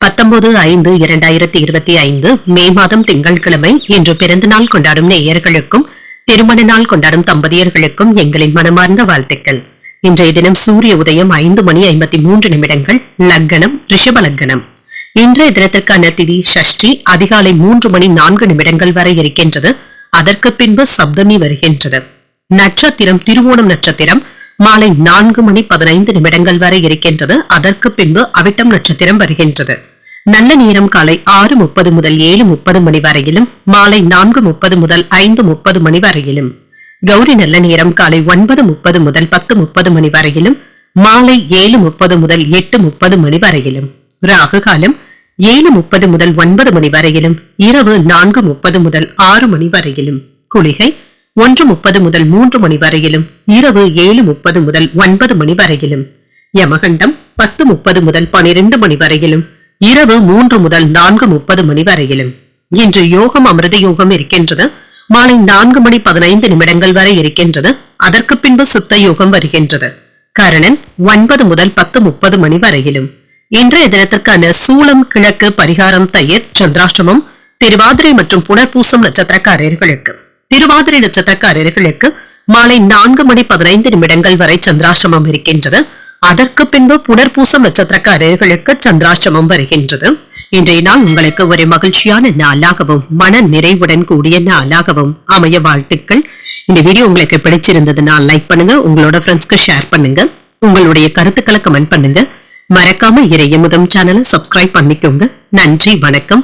பத்தொன்பது ஐந்து இரண்டாயிரத்தி இருபத்தி ஐந்து மே மாதம் திங்கட்கிழமை இன்று பிறந்தநாள் கொண்டாடும் நேயர்களுக்கும் திருமண நாள் கொண்டாடும் தம்பதியர்களுக்கும் எங்களின் மனமார்ந்த வாழ்த்துக்கள். இன்றைய தினம் சூரிய உதயம் ஐந்து மணி ஐம்பத்தி மூன்று நிமிடங்கள் லக்னம் ரிஷப லக்னம் இன்றைய தினத்திற்கான திதி ஷஷ்டி அதிகாலை மூன்று மணி நான்கு நிமிடங்கள் வரை இருக்கின்றது. அதற்கு பின்பு சப்தமி வருகின்றது. நட்சத்திரம் திருவோணம் நட்சத்திரம் மாலை நான்கு மணி பதினைந்து நிமிடங்கள் வரை இருக்கின்றது. அதற்கு பின்பு அவிட்டம் நட்சத்திரம் வருகின்றது. நல்ல நேரம் காலை ஆறு முப்பது முதல் ஏழு முப்பது மணி வரையிலும் மாலை நான்கு முப்பது முதல் ஐந்து முப்பது மணி வரையிலும் கௌரி நல்ல நேரம் காலை ஒன்பது முப்பது முதல் பத்து முப்பது மணி வரையிலும் மாலை ஏழு முப்பது முதல் எட்டு முப்பது மணி வரையிலும் ராகு காலம் ஏழு முப்பது முதல் ஒன்பது மணி வரையிலும் இரவு நான்கு முப்பது முதல் ஆறு மணி வரையிலும் குளிகை ஒன்று முப்பது முதல் மூன்று மணி வரையிலும் இரவு ஏழு முப்பது முதல் ஒன்பது மணி வரையிலும் யமகண்டம் பத்து முப்பது முதல் பனிரெண்டு மணி வரையிலும் இரவு மூன்று முதல் நான்கு முப்பது மணி வரையிலும். இன்று யோகம் அமிர்த யோகம் இருக்கின்றது. மாலை நான்கு மணி பதினைந்து நிமிடங்கள் வரை இருக்கின்றது. அதற்கு பின்பு சித்த யோகம் வருகின்றது. கரணன் ஒன்பது முதல் பத்து முப்பது மணி வரையிலும். இன்றைய தினத்திற்கான சூளம் கிழக்கு பரிகாரம் தயிர் சந்திராஷ்டமம் திருவாதிரை மற்றும் புனர்பூசம் நட்சத்திரக்காரர்களுக்கு. திருவாதிரை நட்சத்திரக்காரர்களுக்கு மாலை நான்கு மணி பதினைந்து நிமிடங்கள் வரை சந்திராசிரமம் இருக்கின்றது. அதற்கு பின்பு புனர்பூசம் நட்சத்திரக்காரர்களுக்கு சந்திராசிரமம் வருகின்றது. இன்றைய நாள் உங்களுக்கு ஒரு மகிழ்ச்சியான நாளாகவும் மன நிறைவுடன் கூடிய நாளாகவும் அமைய வாழ்த்துக்கள். இந்த வீடியோ உங்களுக்கு பிடிச்சிருந்ததுனால் லைக் பண்ணுங்க உங்களோட ஃப்ரெண்ட்ஸ்க்கு ஷேர் பண்ணுங்க. உங்களுடைய கருத்துக்களை கமெண்ட் பண்ணுங்க. மறக்காம இறையமுதம் சேனலை சப்ஸ்கிரைப் பண்ணிக்கோங்க. நன்றி வணக்கம்.